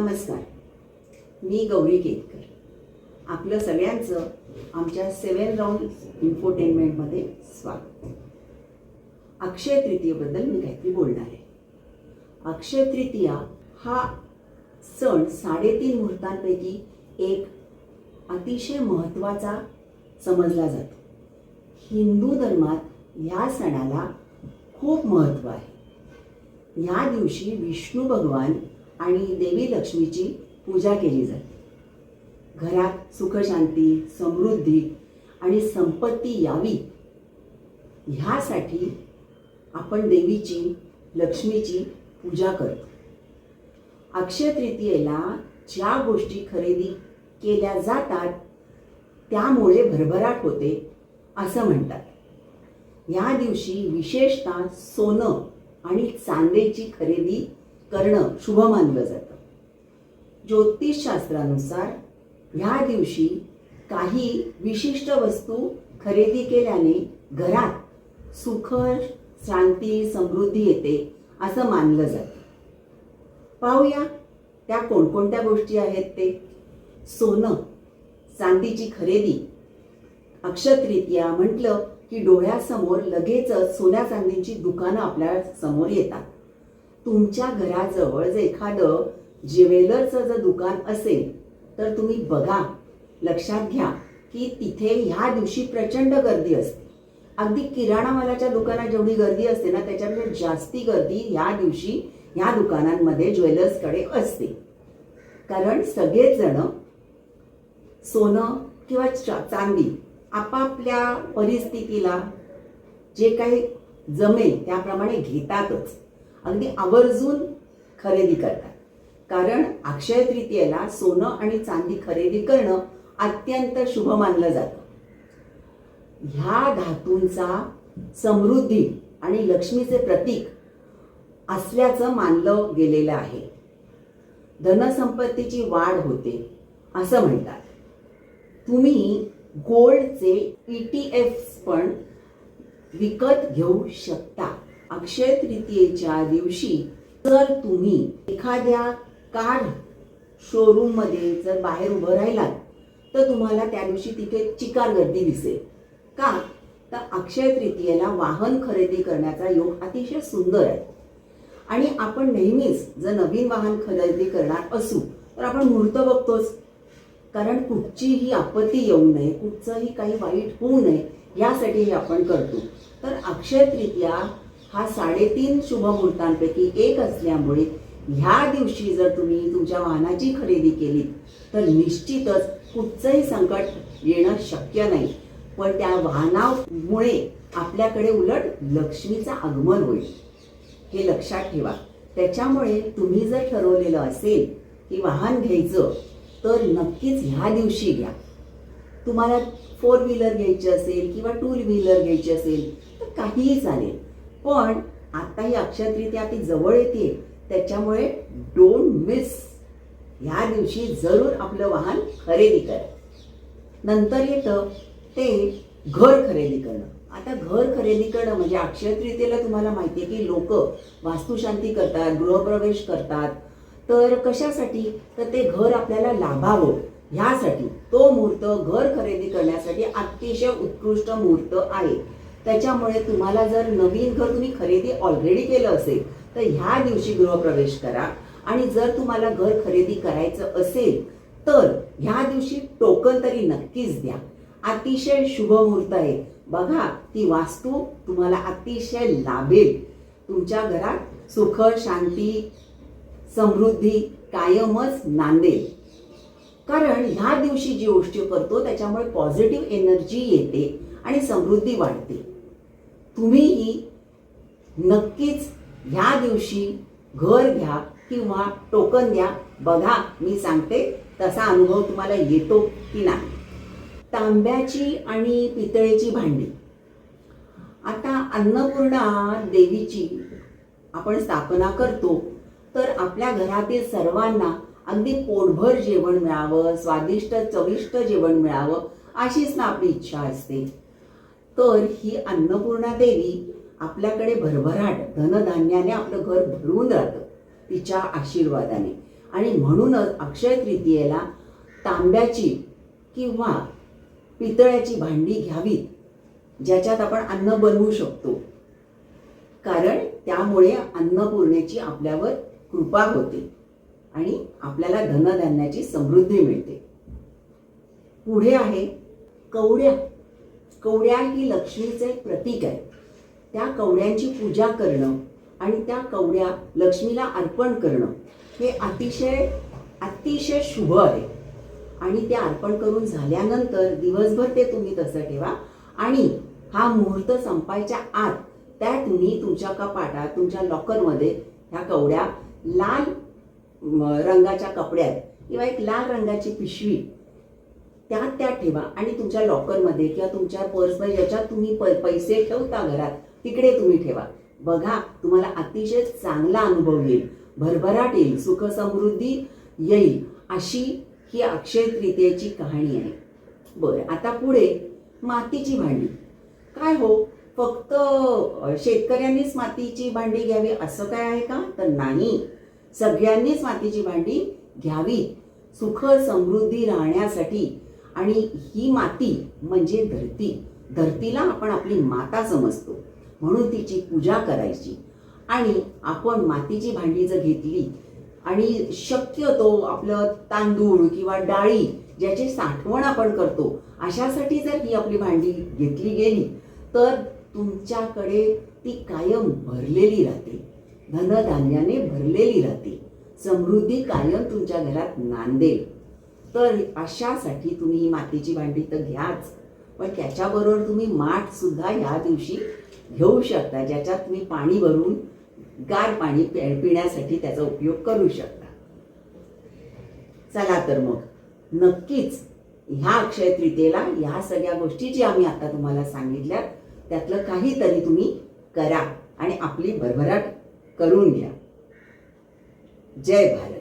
नमस्कार. मी गौरी केतकर. आपलं सगळ्यांचं आमच्या सेवन राऊंड इन्फोटेनमेंटमध्ये स्वागत. अक्षय तृतीयेबद्दल मी काहीतरी बोलणार आहे. अक्षय तृतीया हा सण साडेतीन मुहूर्तांपैकी एक अतिशय महत्त्वाचा समजला जातो. हिंदू धर्मात ह्या सणाला खूप महत्त्व आहे. या दिवशी विष्णू भगवान आणि देवी लक्ष्मीची पूजा केली जाते. घरात सुखशांती समृद्धी आणि संपत्ती यावी ह्यासाठी आपण देवीची लक्ष्मीची पूजा करतो. अक्षय तृतीयेला ज्या गोष्टी खरेदी केल्या जातात त्यामुळे भरभराट होते असं म्हणतात. या दिवशी विशेषतः सोनं आणि चांदीची खरेदी करणं शुभ मानलं जातं. ज्योतिषशास्त्रानुसार ह्या दिवशी काही विशिष्ट वस्तू खरेदी केल्याने घरात सुख शांती समृद्धी येते असं मानलं जातं. पाहूया त्या कोणकोणत्या गोष्टी आहेत ते? सोनं चांदीची खरेदी. अक्षतरित्या म्हटलं की डोळ्यासमोर लगेचच सोन्या चांदीची दुकानं आपल्यासमोर येतात. तुमच्या घराजवळ जर एखादं ज्वेलरचं जर दुकान असेल तर तुम्ही बघा लक्षात घ्या की तिथे ह्या दिवशी प्रचंड गर्दी असते. अगदी किराणा मालाच्या दुकानात जेवढी गर्दी असते ना त्याच्यापेक्षा जास्ती गर्दी ह्या दिवशी ह्या दुकानांमध्ये ज्वेलर्सकडे असते. कारण सगळेच जण सोनं किंवा चांदी आपापल्या परिस्थितीला जे काही जमेल त्याप्रमाणे घेतातच. अगदी आवर्जून खरेदी करतात. कारण अक्षय तृतीयेला सोनं आणि चांदी खरेदी करणं अत्यंत शुभ मानलं जातं. ह्या धातूंचा समृद्धी आणि लक्ष्मीचे प्रतीक असल्याचं मानलं गेलेलं आहे. धनसंपत्तीची वाढ होते असं म्हणतात. तुम्ही गोल्डचे ई टी एफ पण विकत घेऊ शकता. अक्षय तृतीयेच्या दिवशी जर तुम्ही एखाद्या कार शोरूममध्ये जर बाहेर उभं राहिलात तर तुम्हाला त्या दिवशी तिथे चिकार गर्दी दिसेल. का? तर अक्षय तृतीयेला वाहन खरेदी करण्याचा योग अतिशय सुंदर आहे. आणि आपण नेहमीच जर नवीन वाहन खरेदी करणार असू तर आपण मुहूर्त बघतोच. कारण कुठचीही आपत्ती येऊ नये कुठचंही काही वाईट होऊ नये यासाठी हे आपण करतो. तर अक्षय तृतीया हा साडेतीन शुभमुहूर्तांपैकी एक असल्यामुळे ह्या दिवशी जर तुम्ही तुमच्या वाहनाची खरेदी केली तर निश्चितच कुठचंही संकट येणं शक्य नाही. पण त्या वाहनामुळे आपल्याकडे उलट लक्ष्मीचं आगमन होईल. हे लक्षात ठेवा. त्याच्यामुळे तुम्ही जर ठरवलेलं असेल की वाहन घ्यायचं तर नक्कीच ह्या दिवशी घ्या. तुम्हाला फोर व्हीलर घ्यायची असेल किंवा टू व्हीलर घ्यायची असेल तर काहीही चालेल. पण आता ही अक्षय ती जवळ येते. त्याच्यामुळे डोंट मिस ह्या दिवशी जरूर आपलं वाहन खरेदी करा. नंतर येतं ते घर खरेदी करणं. आता घर खरेदी करणं म्हणजे अक्षयतृतीयेला तुम्हाला माहिती आहे की लोक वास्तुशांती करतात गृहप्रवेश करतात. तर कशासाठी? तर ते घर आपल्याला लाभावं. ह्यासाठी. तो मुहूर्त घर खरेदी करण्यासाठी अतिशय उत्कृष्ट मुहूर्त आहे. त्याच्यामुळे तुम्हाला जर नवीन घर तुम्ही खरेदी ऑलरेडी केलं असेल तर ह्या दिवशी गृहप्रवेश करा. आणि जर तुम्हाला घर खरेदी करायचं असेल तर ह्या दिवशी टोकन तरी नक्कीच द्या. अतिशय शुभ मुहूर्त आहे. बघा ती वास्तू तुम्हाला अतिशय लाभेल. तुमच्या घरात सुख शांती समृद्धी कायमच नांदेल. कारण ह्या दिवशी जी गोष्टी करतो त्याच्यामुळे पॉझिटिव्ह एनर्जी येते आणि समृद्धी वाढते. तुम्हीही नक्कीच ह्या दिवशी घर घ्या किंवा टोकन द्या बघा मी सांगते तसा अनुभव तुम्हाला येतो की नाही. तांब्याची आणि पितळेची भांडी. आता अन्नपूर्णा देवीची आपण स्थापना करतो तर आपल्या घरातील सर्वांना अगदी पोटभर जेवण मिळावं स्वादिष्ट चविष्ट जेवण मिळावं अशीच ना आपली इच्छा असते. तर ही अन्नपूर्णा देवी आपल्याकडे भरभराट धनधान्याने आपलं घर भरून राहतं तिच्या आशीर्वादाने. आणि म्हणूनच अक्षय तृतीयेला तांब्याची किंवा पितळ्याची भांडी घ्यावीत ज्याच्यात आपण अन्न बनवू शकतो. कारण त्यामुळे अन्नपूर्णेची आपल्यावर कृपा होते आणि आपल्याला धनधान्याची समृद्धी मिळते. पुढे आहे कवड्या कवड्या ही लक्ष्मीचे एक प्रतीक आहे. त्या कवड्यांची पूजा करणं आणि त्या कवड्या लक्ष्मीला अर्पण करणं हे अतिशय अतिशय शुभ आहे. आणि ते अर्पण करून झाल्यानंतर दिवसभर ते तुम्ही तसं ठेवा. आणि हा मुहूर्त संपायच्या आत त्या तुम्ही तुमच्या कपाटात तुमच्या लॉकरमध्ये ह्या कवड्या लाल रंगाच्या कपड्यात किंवा एक लाल रंगाची पिशवी त्यात त्या ठेवा. आणि तुमच्या लॉकरमध्ये किंवा तुमच्या पर्समध्ये ज्याच्यात तुम्ही प पैसे ठेवता घरात तिकडे तुम्ही ठेवा. बघा तुम्हाला अतिशय चांगला अनुभव येईल. भरभराट येईल. सुख समृद्धी येईल. अशी ही अक्षय तृतीयेची कहाणी आहे. बरं आता पुढे मातीची भांडी. काय हो? फक्त शेतकऱ्यांनीच मातीची भांडी घ्यावी असं काय आहे का? तर नाही. सगळ्यांनीच मातीची भांडी घ्यावी सुख समृद्धी राहण्यासाठी आणि ही माती म्हणजे धरती. धरतीला आपण आपली माता समजतो. म्हणून तिची पूजा करायची. आणि आपण मातीची भांडी जर घेतली आणि शक्यतो आपलं तांदूळ किंवा डाळी ज्याची साठवण आपण करतो अशासाठी जर ही आपली भांडी घेतली गेली तर तुमच्याकडे ती कायम भरलेली राहते. धनधान्याने भरलेली राहते. समृद्धी कायम तुमच्या घरात नांदेल. तर अशासाठी तुम्ही ही मातीची भांडी तर घ्याच. पण त्याच्याबरोबर तुम्ही माठ सुद्धा ह्या दिवशी घेऊ शकता ज्याच्यात तुम्ही पाणी भरून गार पाणी पिण्यासाठी त्याचा उपयोग करू शकता. चला तर मग नक्कीच ह्या अक्षय तृतीयेला ह्या सगळ्या गोष्टी जी आम्ही आता तुम्हाला सांगितल्या त्यातलं काहीतरी तुम्ही करा आणि आपली भरभराट करून घ्या. जय भारत.